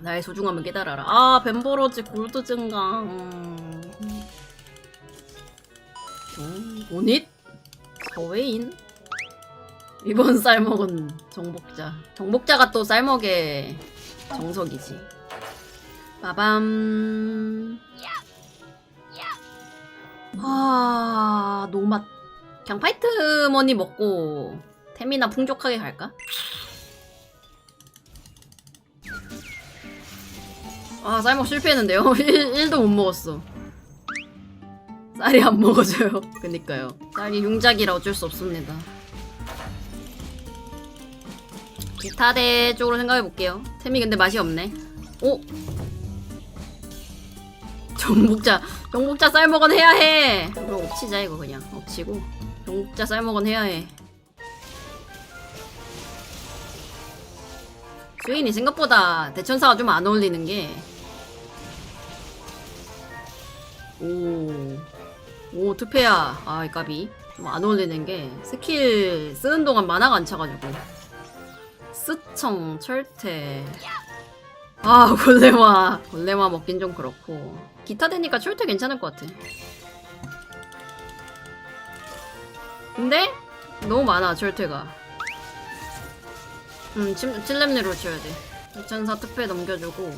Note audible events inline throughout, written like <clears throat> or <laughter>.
나의 소중함을 깨달아라. 아, 벤버로지 골드 증강. 음. 음, 오닛? 서웨인? 이번 쌀먹은 정복자. 정복자가 또 쌀먹의 정석이지. 빠밤. 아, 노맛. 그냥 파이트 머니 먹고 템이나 풍족하게 갈까? 아, 쌀먹 실패했는데요. <laughs> 1, 도 못 먹었어. 쌀이 안 먹어져요. <laughs> 그니까요. 쌀이 융작이라 어쩔 수 없습니다. 기타대 쪽으로 생각해 볼게요. 템이 근데 맛이 없네. 오! 정복자, 정복자 쌀먹은 해야 해! 그럼 엎치자, 이거 그냥. 엎치고. 정복자 쌀먹은 해야 해. 스웨인이 생각보다 대천사가 좀 안 어울리는 게. 오. 오, 투페야. 아, 이 까비. 좀 안 어울리는 게 스킬 쓰는 동안 만화가 안 차가지고. 스청, 철퇴. 아, 골레마. 골레마 먹긴 좀 그렇고. 기타 되니까 철퇴 괜찮을 것 같아. 근데 너무 많아, 철퇴가. 음, 침, 칠렙리로 쳐야 돼. 대천사 특패 넘겨주고.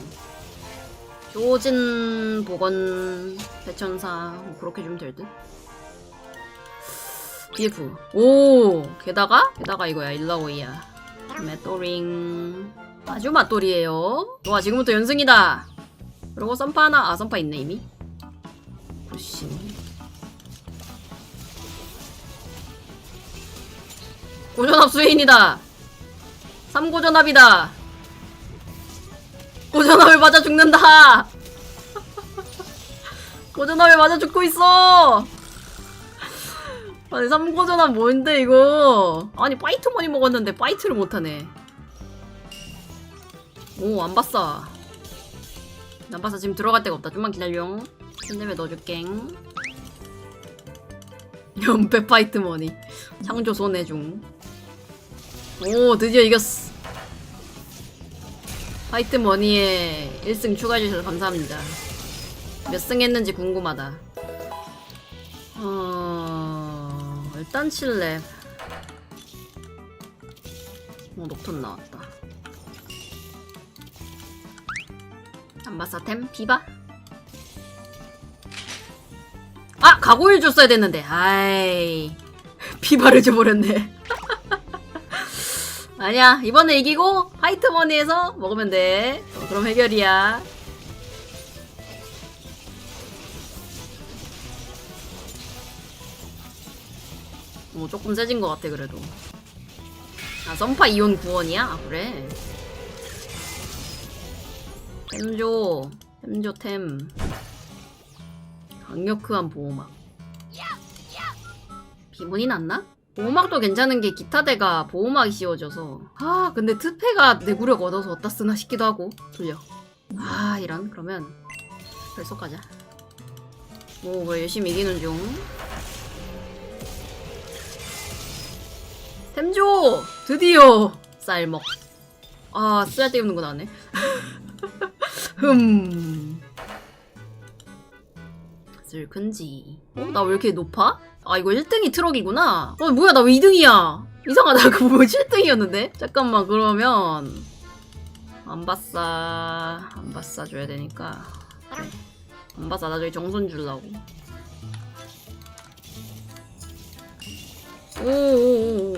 조진, 보건, 대천사, 뭐 그렇게 주면 될 듯. BF. 오! 게다가? 게다가 이거야, 일라오이야. 메토링. 아주 맛돌이에요. 와, 지금부터 연승이다. 그리고 썬파 하나, 아, 썬파 있네, 이미. 굿신. 고전합 수인이다. 3고전합이다. 고전합을 맞아 죽는다. <laughs> 고전합에 맞아 죽고 있어. 아니 3고전합 뭔데 이거? 아니 파이트 머니 먹었는데 파이트를 못하네. 오 안 봤어. 안 봤어 지금 들어갈 데가 없다. 좀만 기다려. 캔nem에 넣어줄게. 연패 파이트 머니. 창조 손해 중. 오 드디어 이겼어. 화이트 머니에 1승 추가해주셔서 감사합니다. 몇 승 했는지 궁금하다. 어... 일단 7렙. 어, 녹턴 나왔다. 안바사템 비바? 아! 가고일 줬어야 됐는데. 아이. 비바를 줘버렸네. 아니야 이번에 이기고 화이트머니에서 먹으면 돼. 어, 그럼 해결이야. 어, 조금 세진 것 같아 그래도. 아 썬파 이온 구원이야? 아 그래? 템조 템조 템. 강력한 보호막. 비문이 났나? 보호막도 괜찮은 게 기타대가 보호막이 씌워져서. 아 근데 트페가 내구력 얻어서 어디다 쓰나 싶기도 하고. 돌려. 아 이런. 그러면 벌써 가자. 오 그래 열심히 이기는 중? 템조! 드디어 쌀먹. 아 쓰잘데없는 거 나왔네. <laughs> 흠. 슬큰지. 어? 나 왜 이렇게 높아? 아 이거 1등이 트럭이구나. 어 뭐야 나 왜 2등이야. 이상하다. <laughs> 그거 뭐 7등이었는데? 잠깐만 그러면 안 봤어 안 봤어 줘야 되니까. 안 봤어 나중에 정손 주려고. 오오오오.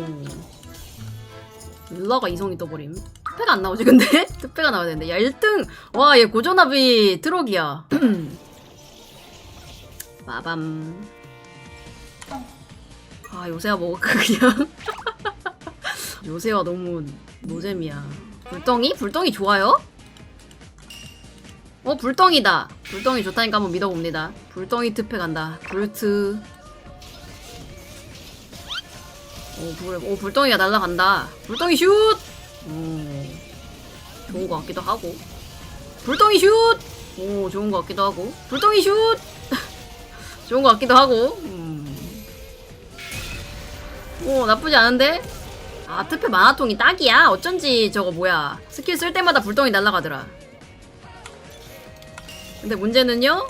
룰라가 이성이 떠버림. 특패가 안 나오지 근데? <laughs> 특패가 나와야 되는데. 야 1등. 와 얘 고전합이 트럭이야. <clears throat> 빠밤 아 요새와 먹을까 그냥 <laughs> 요새와 너무 노잼이야 불덩이? 불덩이 좋아요? 어 불덩이다 불덩이 좋다니까 한번 믿어봅니다 불덩이 특패 간다 불트 오, 불, 오 불덩이가 날라간다 불덩이 슛! 오, 좋은 것 같기도 하고 불덩이 슛! 오 좋은 것 같기도 하고 불덩이 슛! <laughs> 좋은 것 같기도 하고 음. 오 나쁘지 않은데? 아 특패 만화통이 딱이야 어쩐지 저거 뭐야 스킬 쓸 때마다 불덩이 날아가더라 근데 문제는요?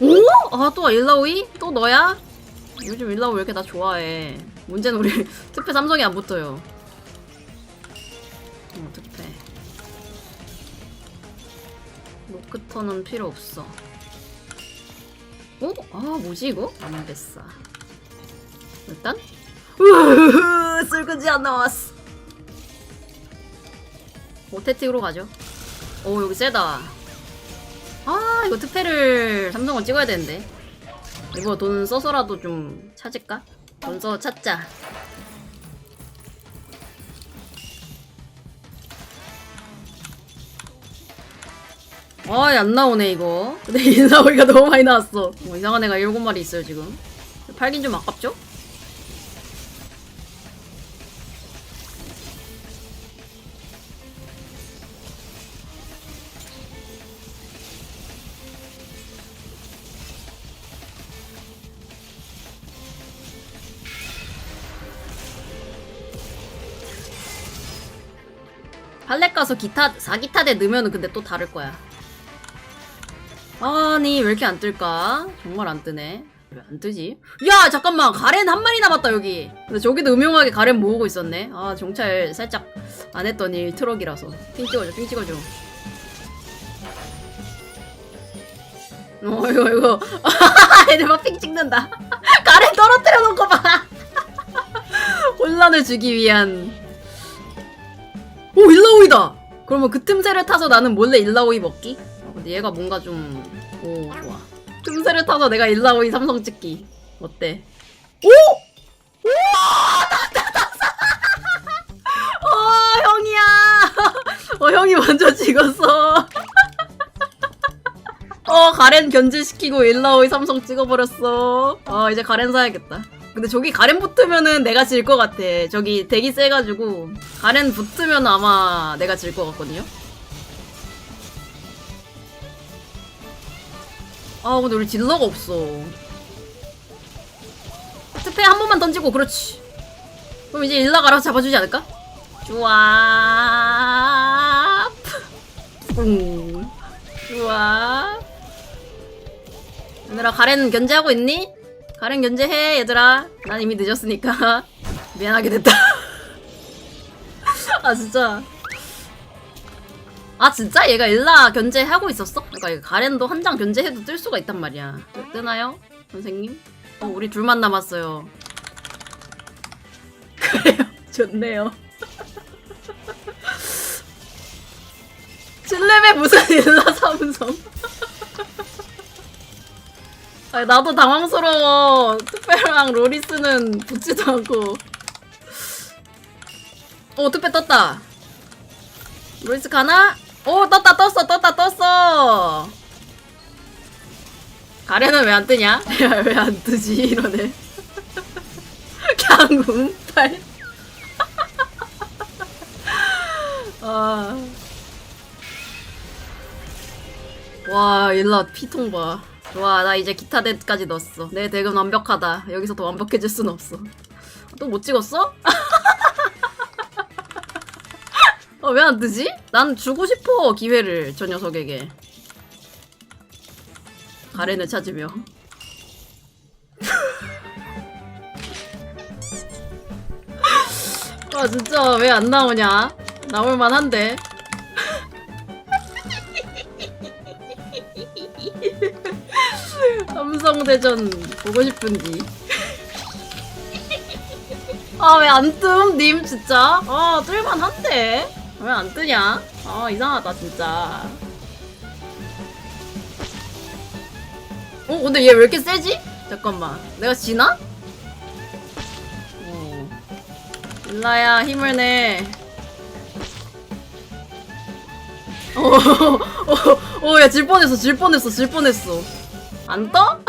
오? 아, 또 일라오이? 또 너야? 요즘 일라오이 왜 이렇게 나 좋아해? 문제는 우리 <laughs> 특패 삼성이 안 붙어요. 어, 특패. 로크턴은 필요 없어. 어? 아, 뭐지 이거? 안 됐어. 일단 으흐흐 쓸근지 안 나왔어. 오테틱으로 가죠. 오 여기 세다. 아 이거 특패를 삼성은 찍어야 되는데. 이거 돈 써서라도 좀 찾을까? 돈 써 찾자. 아안 나오네 이거. 근데 <laughs> 인사오이가 너무 많이 나왔어. 어, 이상한 애가 일곱 마리 있어요 지금. 팔긴 좀 아깝죠? 팔렛 가서 기타 4기타 대 넣으면 근데 또 다를 거야. 아니 왜 이렇게 안 뜰까? 정말 안 뜨네. 왜 안 뜨지? 야 잠깐만 가렌 한 마리 남았다 여기. 근데 저기도 음흉하게 가렌 모으고 있었네. 아 정찰 살짝 안 했더니 트럭이라서. 핑 찍어줘 핑 찍어줘. 어 이거 이거 <laughs> 애들 막 핑 찍는다. <laughs> 가렌 떨어뜨려 놓고 봐. <laughs> 혼란을 주기 위한. 오 일라오이다. 그러면 그 틈새를 타서 나는 몰래 일라오이 먹기? 어, 근데 얘가 뭔가 좀, 오, 좋아. 틈새를 타서 내가 일라오이 삼성 찍기. 어때? 오! 땄어! <laughs> 어, 형이야! <laughs> 어, 형이 먼저 찍었어. <laughs> 어, 가렌 견제시키고 일라오이 삼성 찍어버렸어. 아, 이제 가렌 사야겠다. 근데 저기 가렌 붙으면은 내가 질 것 같아. 저기 대기 세가지고 가렌 붙으면 아마 내가 질 것 같거든요. 아 근데 우리 딜러가 없어. 특패 한 번만 던지고 그렇지. 그럼 이제 일라가 알아서 잡아주지 않을까? 좋아. 뿡. 좋아. 얘들아 가렌 견제하고 있니? 가렌 견제해 얘들아. 난 이미 늦었으니까. <laughs> 미안하게 됐다. <laughs> 아 진짜. 아 진짜? 얘가 일라 견제하고 있었어? 그러니까 가렌도 한 장 견제해도 뜰 수가 있단 말이야. 뜨나요? 선생님? 어 우리 둘만 남았어요. <laughs> 그래요. 좋네요. 7렙에 무슨 일라 삼성 아니, 나도 당황스러워. 투페랑 로리스는 붙지도 않고. 오, 투페 떴다. 로리스 가나? 오, 떴다, 떴어, 떴다, 떴어. 가래는 왜 안 뜨냐? <laughs> 왜 안 뜨지? 이러네. <laughs> 그냥 운팔. <laughs> 아. 와, 일라 피통 봐. 좋아, 나 이제 기타 대까지 넣었어. 내 덱은 완벽하다. 여기서 더 완벽해질 순 없어. 또 못 찍었어? <laughs> 어, 왜 안 뜨지? 난 주고 싶어, 기회를, 저 녀석에게. 가렌을 찾으며. <laughs> 아, 진짜 왜 안 나오냐? 나올만 한데. 삼성대전 보고 싶은지. 아, 왜 안 뜸? 님, 진짜? 아, 뜰만 한데? 왜 안 뜨냐? 아, 이상하다, 진짜. 어, 근데 얘 왜 이렇게 세지? 잠깐만. 내가 지나? 어. 일라야, 힘을 내. 어, <laughs> 어, 어, 야, 질 뻔했어, 질 뻔했어, 질 뻔했어. 안 떠?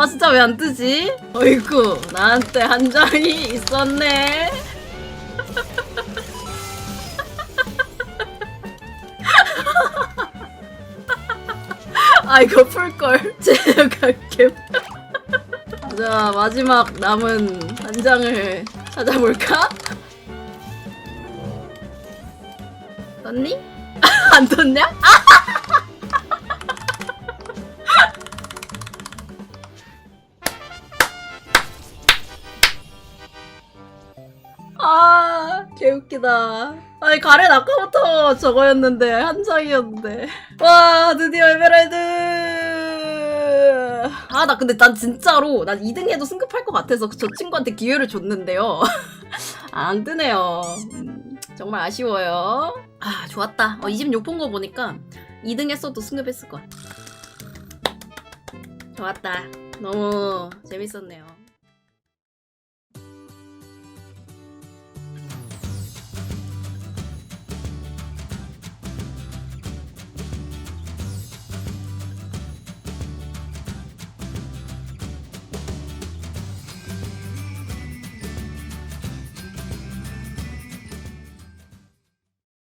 아 진짜 왜 안 뜨지? 어이구 나한테 한 장이 있었네 아 이거 풀걸 <laughs> 제작할게 자 마지막 남은 한 장을 찾아볼까? 떴니? <laughs> 안 떴냐? 웃기다. 아니, 가렌 아까부터 저거였는데, 한 장이었는데. 와, 드디어 에메랄드! 아, 나 근데 난 진짜로, 난 2등 해도 승급할 것 같아서 저 친구한테 기회를 줬는데요. <laughs> 안 뜨네요. 음, 정말 아쉬워요. 아, 좋았다. 어, 26 본 거 보니까 2등 했어도 승급했을 거야. 좋았다. 너무 재밌었네요.